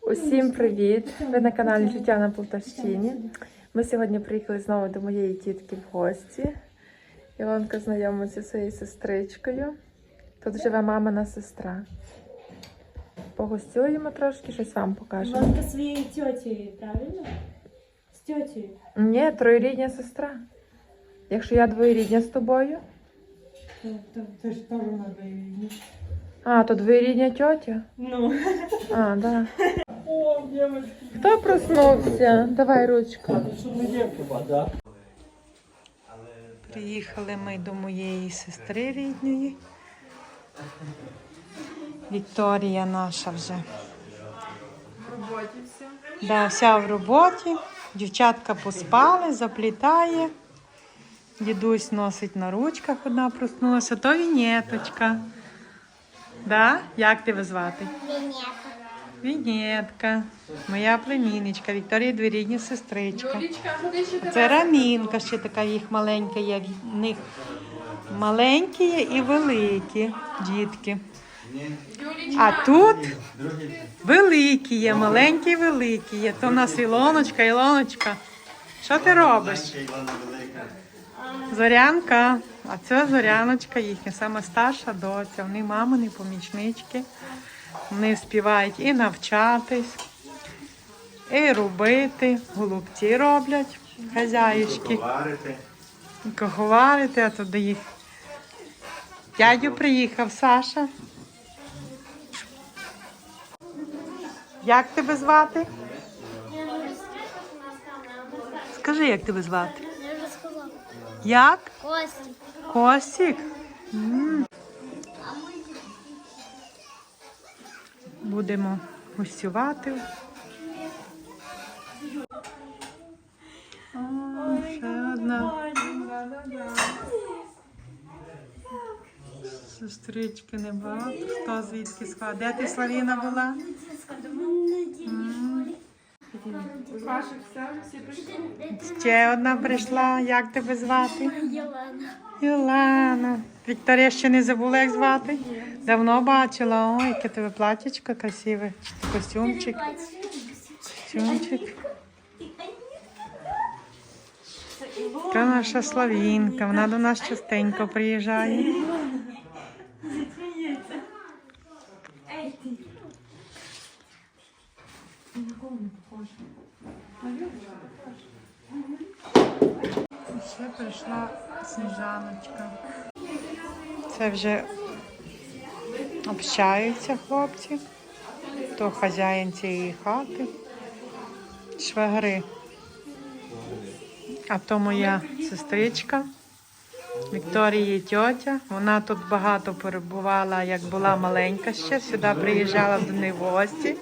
Усім привіт! Ви на каналі Життя на Полтавщині. Ми сьогодні приїхали знову до моєї тітки в гості. Ілонка знайомиться зі своєю сестричкою. Тут живе мамина сестра. Погостюємо трошки, щось вам покажемо. Іванка своєю тьотєю, правильно? З тьотєю. Ні, троюрідня сестра. Якщо я двоюрідня з тобою. Це ж теж вона двоюрідна. А, то двоюрідня тьотя. Ну. А, да. О, дівчатки. Хто проснувся? Давай ручку. Приїхали ми до моєї сестри рідної. Вікторія наша вже. В роботі все. Да, вся в роботі. Дівчатка поспали, заплітає. Дідусь носить на ручках, одна проснулася, то Вінеточка. Да? Як тебе звати? Вінетка. Моя племінничка, Вікторія двірідня сестричка. Це рамінка, ще така їх маленька є. В них маленькі є і великі дітки. А тут великі є, маленькі і великі є. То в нас Ілоночка, Ілоночка. Що ти робиш? Зорянка. А це Зоряночка їхня, саме старша доця. Вони мамини помічнички. Вони співають і навчатись, і робити. Голубці роблять хазяїшки. Варити. Коховарити, а туди їх. Дядю приїхав, Саша. Як тебе звати? Скажи, як тебе звати? Як? Кості. Костік? М. Будемо гостювати. Ще одна. Сестрички небагато. Хто звідки склад? Де ти Славіна була? М. Ще одна прийшла. Як тебе звати? Єлена. Ілана. Вікторія ще не забула, як звати? Давно бачила. Ой, яке тебе платічко красиве. Костюмчик? Костюмчик. Така наша Славінка. Вона до нас частенько приїжджає. Ще прийшла сніжаночка. Це вже общаються хлопці. То хазяїн цієї хати, швагри. А то моя сестричка Вікторії тьотя. Вона тут багато перебувала, як була маленька ще. Сюди приїжджала до неї в гості.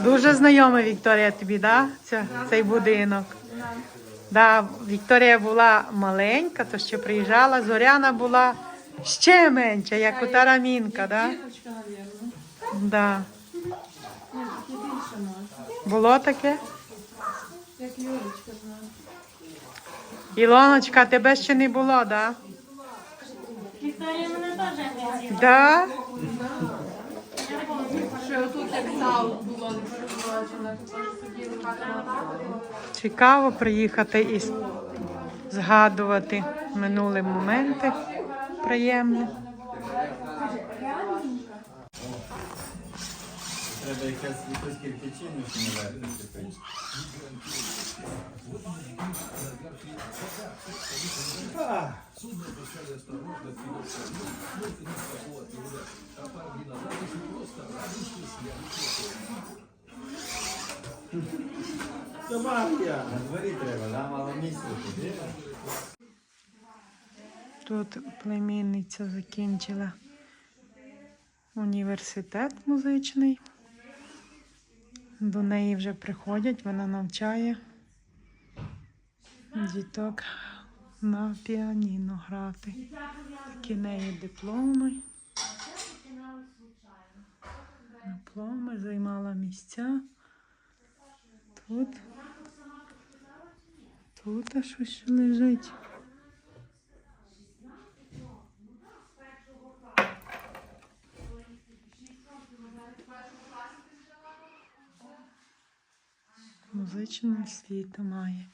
Дуже знайома Вікторія тобі, да? Ця, цей будинок. Да, Вікторія була маленька, то ще приїжджала. Зоряна була ще менша, як у Тарамінка, да? Да. Було таке? Ілоночка, тебе ще не було, да? Вікторія мене теж грізила. Да? Цікаво приїхати і згадувати минулі моменти. Приємні. Треба якась якусь кирпичину ще наверх прикріпити. Собака! На дворі треба, да? мало місця. Тут племінниця закінчила університет музичний. До неї вже приходять, вона навчає діток на піаніно грати. Такі неї дипломи. Дипломи займала місця. Тут. Тут а щось лежить. Музичну освіту має.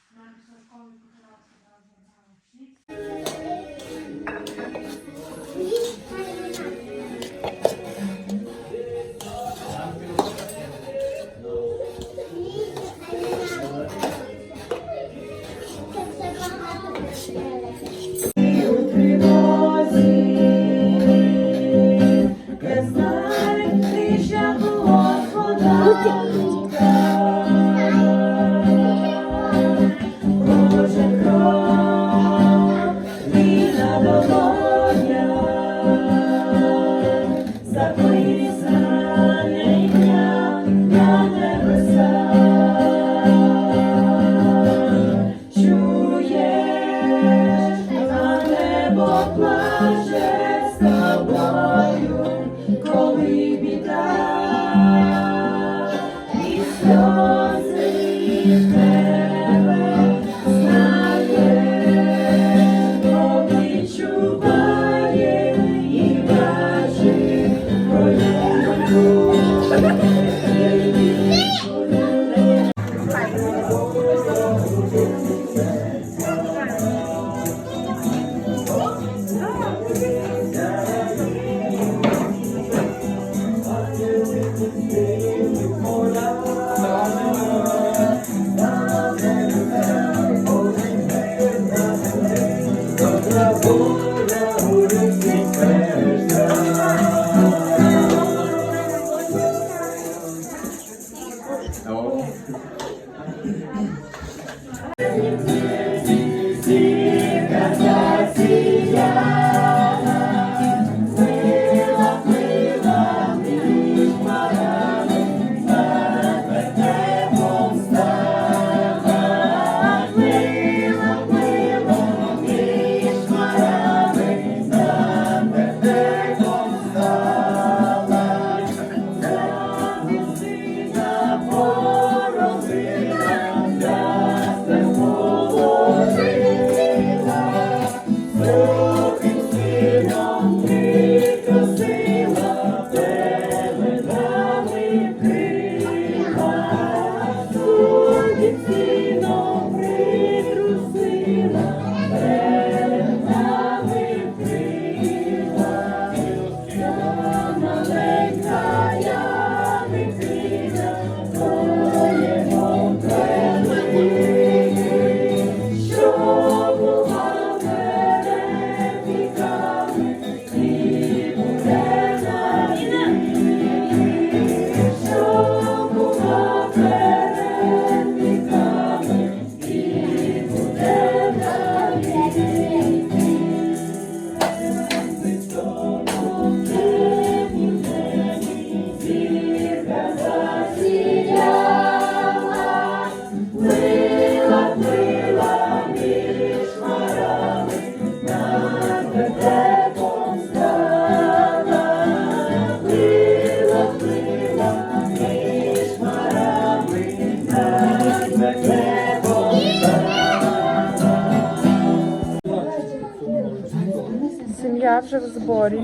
Сім'я вже в зборі.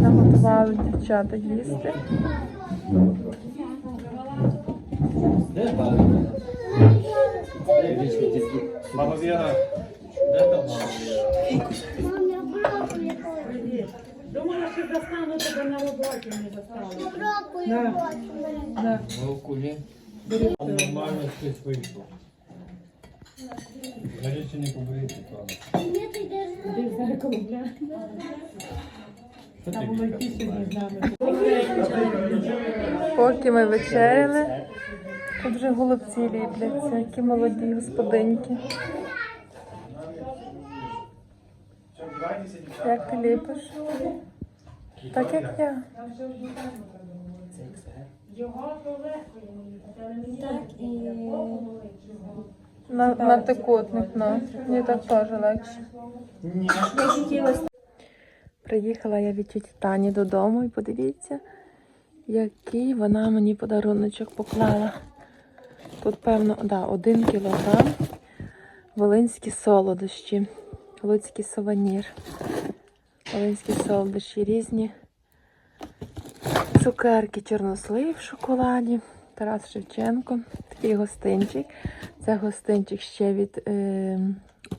Наготували дівчата їсти. Мама Віра, де там мама Віра? Думала, що застану тебе на роботі, не застану. Там нормально щось вийшло. Гаряче не побрити, правда. Ти. Що ти Там воно ті сьогодні з нами. Поки ми вечеряли, тут вже голубці ліпляться, які молоді господинки. Як ти ліпиш? Так як я. Його то легко але мені Так, і На, на трикутник, ну. Мені так теж легше. Приїхала я від тіті Тані додому і подивіться, який вона мені подаруночок поклала. Тут, певно, да, один кілограм волинські солодощі, луцький сувенір. Волинські солодощі різні. Цукерки чорнослив в шоколаді. Тарас Шевченко. Такий гостинчик. Це гостинчик ще від е,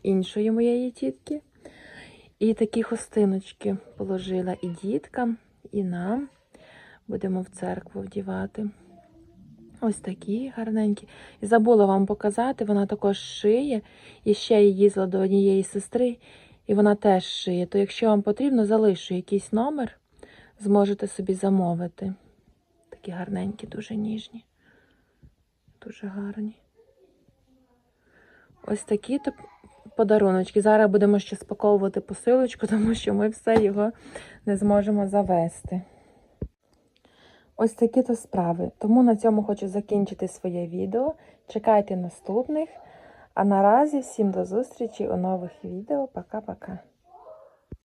іншої моєї тітки. І такі хостиночки положила і діткам, і нам. Будемо в церкву вдівати. Ось такі гарненькі. І забула вам показати, вона також шиє. І ще я їздила до однієї сестри, і вона теж шиє. То якщо вам потрібно, залишу якийсь номер, зможете собі замовити. Такі гарненькі, дуже ніжні. Дуже гарні. Ось такі то подаруночки. Зараз будемо ще спаковувати посилочку, тому що ми все його не зможемо завести. Ось такі то справи. Тому на цьому хочу закінчити своє відео. Чекайте наступних. А наразі всім до зустрічі у нових відео. Пока-пока.